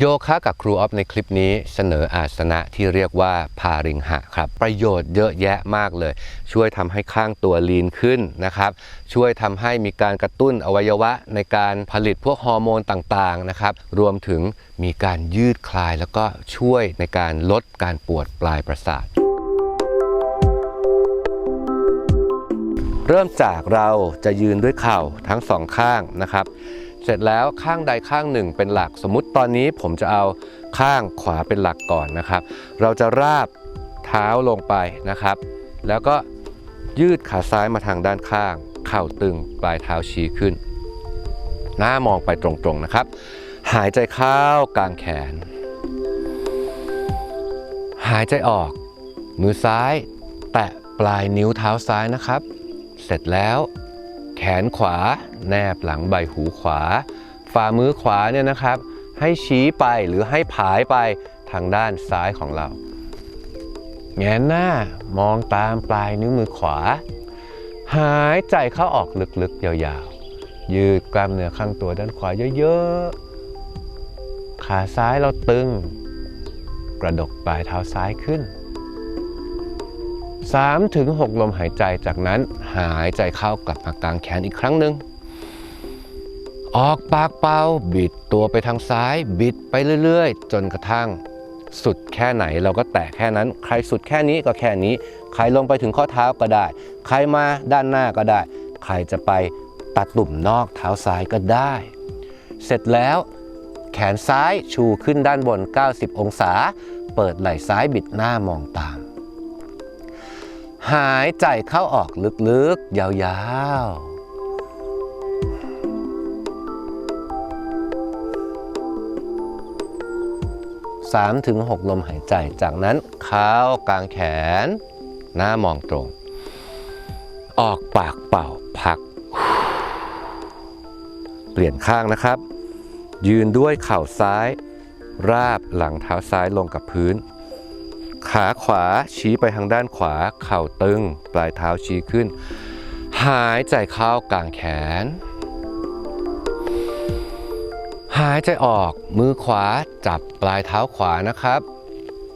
โยคะกับครูออฟในคลิปนี้เสนออาสนะที่เรียกว่าพาริงหะครับ ประโยชน์เยอะแยะมากเลย ช่วยทำให้ข้างตัวลีนขึ้นนะครับ ช่วยทำให้มีการกระตุ้นอวัยวะในการผลิตพวกฮอร์โมนต่างๆนะครับ รวมถึงมีการยืดคลายแล้วก็ช่วยในการลดการปวดปลายประสาทเริ่มจากเราจะยืนด้วยเข่าทั้งสองข้างนะครับ เสร็จแล้วข้างใดข้างหนึ่งเป็นหลักสมมุติตอนนี้ผมจะเอาข้างขวาเป็นหลักก่อนนะครับ เราจะราบเท้าลงไปนะครับ แล้วก็ยืดขาซ้ายมาทางด้านข้าง เข่าตึงปลายเท้าชี้ขึ้น หน้ามองไปตรงๆนะครับ หายใจเข้ากลางแขน หายใจออก มือซ้าย แตะปลายนิ้วเท้าซ้ายนะครับ เสร็จแล้ว แขนขวา แนบหลังใบหูขวา ฝ่ามือขวาเนี่ยนะครับ ให้ชี้ไปหรือให้ผายไปทางด้านซ้ายของเรา แงนหน้ามองตามปลายนิ้วมือขวา หายใจเข้าออกลึกๆ ยาวๆ ยืดกล้ามเนื้อข้างตัวด้านขวาเยอะๆ ขาซ้ายเราตึง กระดกปลายเท้าซ้ายขึ้น 3ถึง6ลมหายใจจากนั้นหายใจเข้ากลับมากางแขนอีกครั้งหนึ่งออกปากเป่าบิดตัวไปทางซ้าย บิดไปเรื่อย ๆ จนกระทั่ง สุดแค่ไหนเราก็แตะแค่นั้น ใครสุดแค่นี้ก็แค่นี้ ใครลงไปถึงข้อเท้าก็ได้ ใครมาด้านหน้าก็ได้ ใครจะไปตัดตุ่มนอกเท้าซ้ายก็ได้ เสร็จแล้วแขนซ้ายชูขึ้นด้านบน 90 องศา เปิดไหล่ซ้ายบิดหน้ามองตาม หายใจเข้าออกลึกๆ ยาวๆ3ถึง6ลมหายใจ จากนั้นเข้ากลางแขน หน้ามองตรง ออกปากเป่าพัก เปลี่ยนข้างนะครับ ยืนด้วยเข่าซ้าย ราบหลังเท้าซ้ายลงกับพื้น ขาขวาชี้ไปทางด้านขวา เข่าตึง ปลายเท้าชี้ขึ้น หายใจเข้ากลางแขน หายใจออกมือขวาจับปลายเท้าขวานะครับ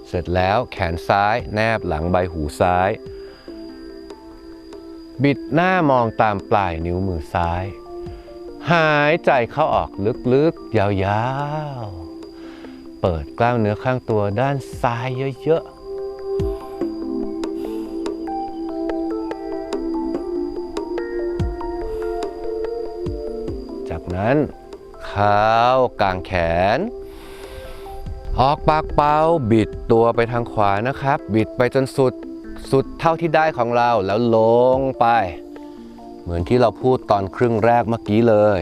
เสร็จแล้วแขนซ้ายแนบหลังใบหูซ้าย บิดหน้ามองตามปลายนิ้วมือซ้าย หายใจเข้าออกลึกๆ ยาวๆเปิดกล้ามเนื้อข้างตัวด้านซ้ายเยอะ ๆ จากนั้นเข้ากลางแขน ออกปากเป่าบิดตัวไปทางขวานะครับ บิดไปจนสุดสุดเท่าที่ได้ของเราแล้วลงไป เหมือนที่เราพูดตอนครึ่งแรกเมื่อกี้เลย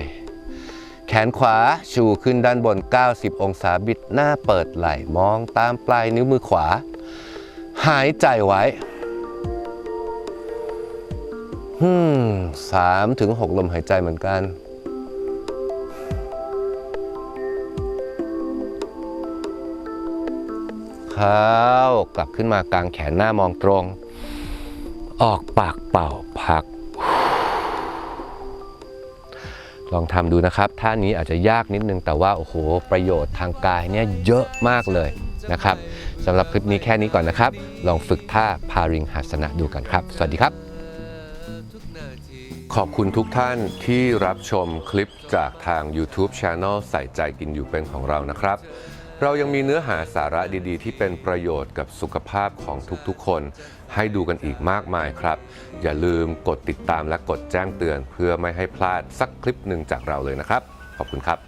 แขนขวาชูขึ้นด้านบน 90 องศาบิดหน้าเปิดไหล่มองตามปลายนิ้วมือขวา หายใจไว้ฮึมสามถึงหกลมหายใจเหมือนกัน เข้ากลับขึ้นมากลางแขนหน้ามองตรง ออกปากเป่าพัก ลองทำดูนะครับ ท่านี้อาจจะยากนิดนึงแต่ว่าโอ้โห ประโยชน์ทางกายเนี่ยเยอะมากเลยนะครับสำหรับคลิปนี้แค่นี้ก่อนนะครับ ลองฝึกท่าพาริงหัสนะดูกันครับ สวัสดีครับ ขอบคุณทุกท่านที่รับชมคลิปจากทาง YouTube Channel ใส่ใจกินอยู่เป็นของเรานะครับ เรายังมีเนื้อหาสาระดีๆ ที่เป็นประโยชน์กับสุขภาพของทุกๆ คน ให้ดูกันอีกมากมายครับ อย่าลืมกดติดตามและกดแจ้งเตือน เพื่อไม่ให้พลาดสักคลิปหนึ่งจากเราเลยนะครับ ขอบคุณครับ